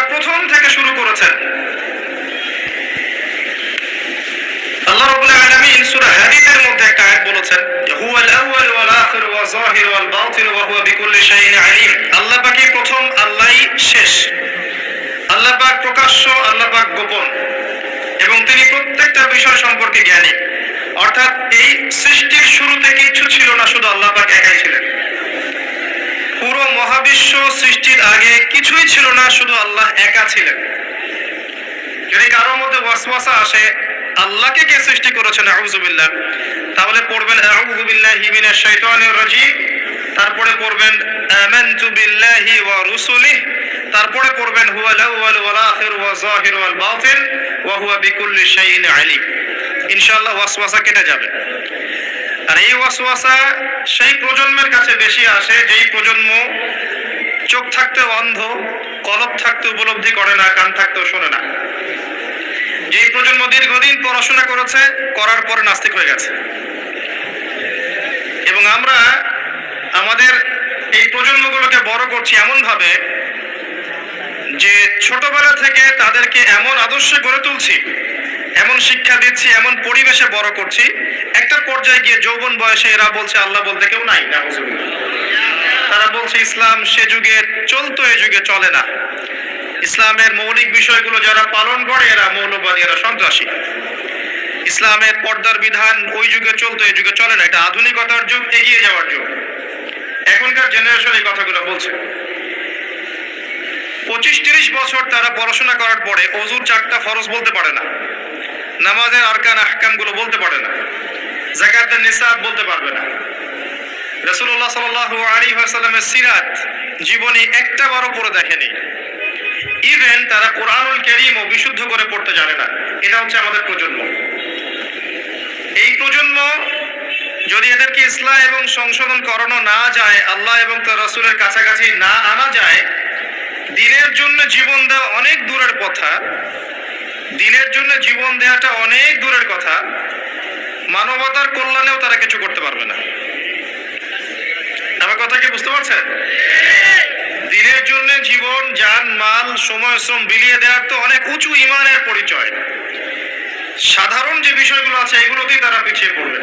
পাক প্রথম থেকে শুরু করেছেন। আল্লাহ রাব্বুল আলামিন সূরা হাদীদের মধ্যে একটা আয়াত বলেছেন হুয়াল আউয়াল ওয়াল আখির ওয়াল যাহির ওয়াল বাতিন ওয়া হুয়া বিকুল্লি শাইইন আলিম। আল্লাহ পাকই প্রথম, আল্লাহই শেষ। আল্লাহ পাক প্রকাশ্য, আল্লাহ পাক গোপন। এবং তিনি প্রত্যেকটা বিষয় সম্পর্কে জ্ঞানী। অর্থাৎ এই সৃষ্টির শুরুতে কিছু ছিল না, শুধু মহাবিশ্ব সৃষ্টির আগে কিছুই ছিল না, শুধু আল্লাহ একা ছিলেন। যদি কারোর মধ্যে ওয়াসওয়াসা আসে, আল্লাহকে কে সৃষ্টি করেছেন? আউযুবিল্লাহ তাহলে পড়বেন আউযু বিল্লাহি মিনাশ শাইতানির রাজিম। তারপরে পড়বেন, আমানতু বিল্লাহি ওয়া তারপরে পড়বেন, হুয়াল ওয়াল আখির ওয়া যাহির ওয়াল বাতিন। ওয়া হুয়া বিকুল্লি শাইইন আলিম। ইনশাআল্লাহ ওয়াসওয়াসা কেটে যাবে। আর এই ওয়াসওয়াসা সেই প্রজন্মের কাছে বেশি আসে, যেই প্রজন্ম চোখ থাকতে অন্ধ কলব থাকতে উপলব্ধি করে না, কান থাকতেও শোনে না যেই প্রজন্ম দীর্ঘদিন পড়াশোনা করেছে, করার পরে নাস্তিক হয়ে গেছে এবং আমরা আমাদের এই প্রজন্মগুলোকে বড় করছি এমন ভাবে যে ছোটবেলা থেকে তাদেরকে এমন আদর্শে গড়ে তুলছি, এমন শিক্ষা দিচ্ছি, এমন পরিবেশে বড় করছি, একটা পর্যায়ে গিয়ে যৌবন বয়সে এরা বলছে, আল্লাহ বলতে কেউ নাই, নাউজুবিল্লাহ। বলছে, ইসলাম সে যুগে চলতো, এ যুগে চলে না। ইসলামের মৌলিক বিষয়গুলো যারা পালন করে, এরা মৌলবাদী, এরা সন্ত্রাসী। ইসলামের পর্দার বিধান ওই যুগে চলতো এই যুগে চলে না। এটা আধুনিকতার যুগ, এগিয়ে যাওয়ার যুগ। এখনকার জেনারেশন এই কথাগুলো বলছে। পঁচিশ তিরিশ বছর তারা পড়াশোনা করার পরে অজুর চারটা ফরজ বলতে পারে না। নামাজের আরকান আহকামগুলো বলতে পারে না। জাকাতের নিসাব বলতে পারবে না। রসুল্লাহ সাল আলী সাল্লামের সিরাত জীবনী একটা বারও পড়ে দেখেনি। ইভেন তারা কোরআনুল কেরিম ও বিশুদ্ধ করে পড়তে জানে না। এটা হচ্ছে আমাদের প্রজন্ম। এই প্রজন্ম যদি এদেরকে ইসলাম এবং সংশোধন করানো না যায়, আল্লাহ এবং তার রসুলের কাছাকাছি না আনা যায়, দিনের জন্য জীবন দেওয়া অনেক দূরের কথা, দিনের জন্য জীবন দেওয়াটা অনেক দূরের কথা, মানবতার কল্যাণেও তারা কিছু করতে পারবে না। কথা কি বুঝতে পারছেন? দিনের জন্য জীবন, যান, মাল, সময়, শ্রম বিলিয়ে দেওয়ার তো অনেক উঁচু ইমানের পরিচয়। সাধারণ যে বিষয়গুলো আছে, এগুলোতেই তারা পিছিয়ে পড়বে।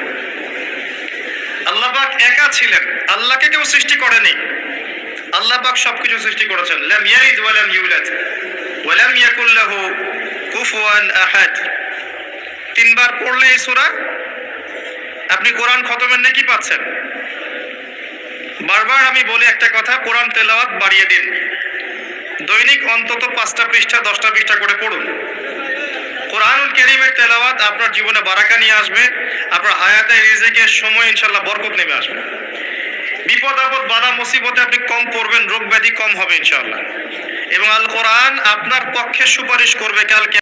আল্লাহ পাক একা ছিলেন। আল্লাহকে কেউ সৃষ্টি করেনি। আল্লাহ পাক সবকিছু সৃষ্টি করেছেন। লাম ইয়ালিদ ওয়া লাম ইউলাদ ওয়া লাম ইয়াকুল লাহু কুফুয়ান আহাদ। তিনবার পড়লে এই সূরা? আপনি কোরআন খতমের নাকি পাচ্ছেন? বারবার আমি বলি একটা কথা, কোরআন তেলাওয়াত বাড়িয়ে দিন। দৈনিক অন্তত পাঁচটা পৃষ্ঠা, দশটা পৃষ্ঠা করে পড়ুন। কোরআনুল কেরিমের তেলাওয়াত আপনার জীবনে বারাকা নিয়ে আসবে, আপনার হায়াতে রিজিকের সময় ইনশাল্লাহ বরকত নেমে আসবে। বিপদ আপদ, বাধা, মুসিবতে আপনি কম পড়বেন, রোগ ব্যাধি কম হবে ইনশাল্লাহ। এবং আল কোরআন আপনার পক্ষে সুপারিশ করবে কালকে